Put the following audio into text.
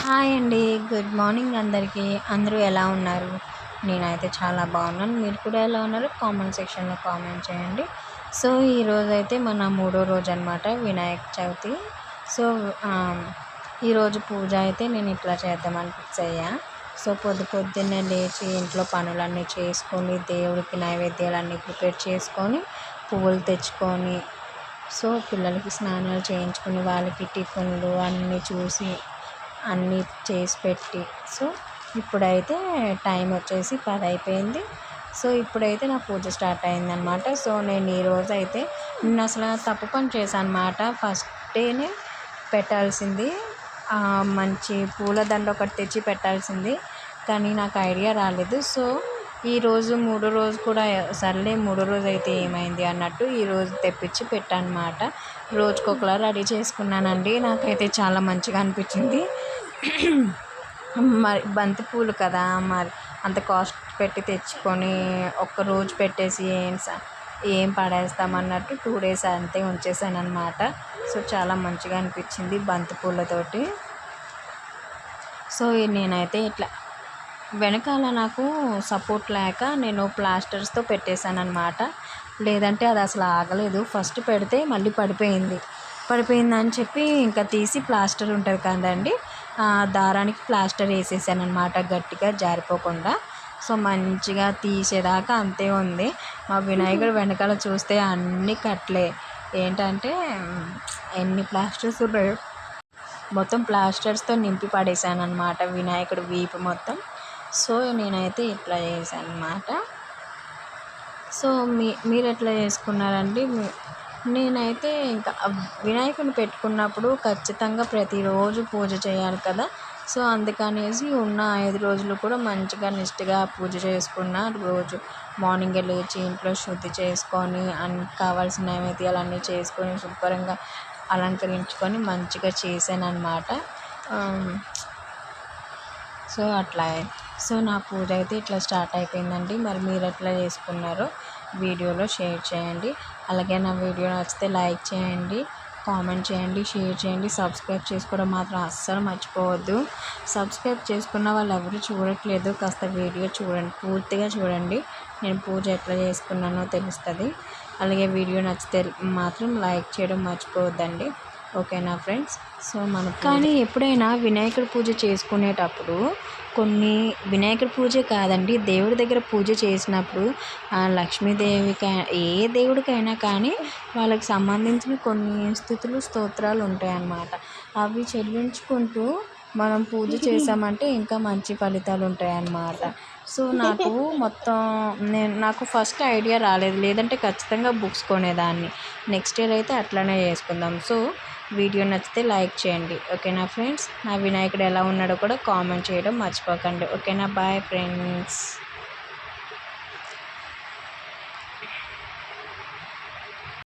Hi అండి. Good morning అందరికీ. అందరూ ఎలా ఉన్నారు? నేనైతే చాలా బాగున్నాను. మీరు కూడా ఎలా ఉన్నారు? కామెంట్ సెక్షన్లో కామెంట్ చేయండి. సో ఈరోజు అయితే మన మూడో రోజు అనమాట వినాయక చవితి. సో ఈరోజు పూజ అయితే నేను ఇట్లా చేద్దామని ఫిక్స్ అయ్యా. సో పొద్దు పొద్దున్నే లేచి ఇంట్లో పనులన్నీ చేసుకొని దేవుడికి నైవేద్యాలన్నీ ప్రిపేర్ చేసుకొని పువ్వులు తెచ్చుకొని సో పిల్లలకి స్నానాలు చేయించుకుని వాళ్ళకి టిఫిన్లు అన్నీ చూసి అన్నీ చేసి పెట్టి. సో ఇప్పుడైతే టైం వచ్చేసి పది అయిపోయింది. సో ఇప్పుడైతే నా పూజ స్టార్ట్ అయిందనమాట సో నేను ఈరోజు అయితే నిన్న అసలు తప్పు పని చేశాను అనమాట ఫస్ట్ డేనే పెట్టాల్సింది. మంచి పూలదండ ఒకటి తెచ్చి పెట్టాల్సింది. కానీ నాకు ఐడియా రాలేదు. సో ఈరోజు మూడో రోజు కూడా సర్లే మూడో రోజు అయితే ఏమైంది అన్నట్టు ఈరోజు తెప్పించి పెట్టానమాట రోజుకొకలా రెడీ చేసుకున్నానండి. నాకైతే చాలా మంచిగా అనిపించింది. మరి బంతి పూలు కదా మరి అంత కాస్ట్ పెట్టి తెచ్చుకొని ఒక్క రోజు పెట్టేసి ఏం ఏం పడేస్తామన్నట్టు టూ డేస్ అంతే ఉంచేసాను అనమాట సో చాలా మంచిగా అనిపించింది బంతి పూలతోటి. సో నేనైతే ఇట్లా వెనకాల నాకు సపోర్ట్ లేక నేను ప్లాస్టర్స్తో పెట్టేశాను అనమాట లేదంటే అది అసలు ఆగలేదు. ఫస్ట్ పెడితే మళ్ళీ పడిపోయింది. పడిపోయిందని చెప్పి ఇంకా తీసి ప్లాస్టర్ ఉంటుంది కదండి దారానికి ప్లాస్టర్ వేసేసాను అనమాట గట్టిగా జారిపోకుండా. సో మంచిగా తీసేదాకా అంతే ఉంది. మా వినాయకుడు వెనకాల చూస్తే అన్ని కట్లే. ఏంటంటే ఎన్ని ప్లాస్టర్స్ మొత్తం ప్లాస్టర్స్తో నింపి పడేసాను అనమాట వినాయకుడు వీపు మొత్తం. సో నేనైతే ఇట్లా చేశాను అనమాట సో మీ మీరు ఎట్లా చేసుకున్నారండి నేనైతే ఇంకా వినాయకుని పెట్టుకున్నప్పుడు ఖచ్చితంగా ప్రతిరోజు పూజ చేయాలి కదా. సో అందుకనేసి ఉన్న ఐదు రోజులు కూడా మంచిగా నిష్ఠగా పూజ చేసుకున్న రోజు. మార్నింగే లేచి ఇంట్లో శుద్ధి చేసుకొని అన్ని కావాల్సిన నైవేద్యాలు చేసుకొని శుభ్రంగా అలంకరించుకొని మంచిగా చేశాను అనమాట సో అట్లా సో నా పూజ అయితే ఇట్లా స్టార్ట్ అయిపోయిందండి. మరి మీరు ఎట్లా చేసుకున్నారో వీడియోలో షేర్ చేయండి. అలాగే నా వీడియో నచ్చితే లైక్ చేయండి కామెంట్ చేయండి షేర్ చేయండి. సబ్స్క్రైబ్ చేసుకోవడం మాత్రం అస్సలు మర్చిపోవద్దు. సబ్స్క్రైబ్ చేసుకున్న వాళ్ళు ఎవరు చూడట్లేదు. కాస్త వీడియో చూడండి పూర్తిగా చూడండి. నేను పూజ ఎట్లా చేసుకున్నానో తెలుస్తుంది. అలాగే వీడియో నచ్చితే మాత్రం లైక్ చేయడం మర్చిపోవద్దండి. ఓకేనా ఫ్రెండ్స్? సో మన కానీ ఎప్పుడైనా వినాయకుడి పూజ చేసుకునేటప్పుడు కొన్ని వినాయకుడి పూజే కాదండి దేవుడి దగ్గర పూజ చేసినప్పుడు లక్ష్మీదేవికి ఏ దేవుడికైనా కానీ వాళ్ళకి సంబంధించిన కొన్ని స్థుతులు స్తోత్రాలు ఉంటాయన్నమాట. అవి చెల్లించుకుంటూ మనం పూజ చేసామంటే ఇంకా మంచి ఫలితాలు ఉంటాయన్నమాట. సో నాకు మొత్తం నేను నాకు ఫస్ట్ ఐడియా రాలేదు. లేదంటే ఖచ్చితంగా బుక్స్ కొనేదాన్ని. నెక్స్ట్ ఇయర్ అయితే అట్లనే చేసుకుందాం. సో వీడియో నచ్చితే లైక్ చేయండి. ఓకేనా ఫ్రెండ్స్? నా వినాయకుడు ఎలా ఉన్నాడో కూడా కామెంట్ చేయడం మర్చిపోకండి. ఓకేనా? Bye friends.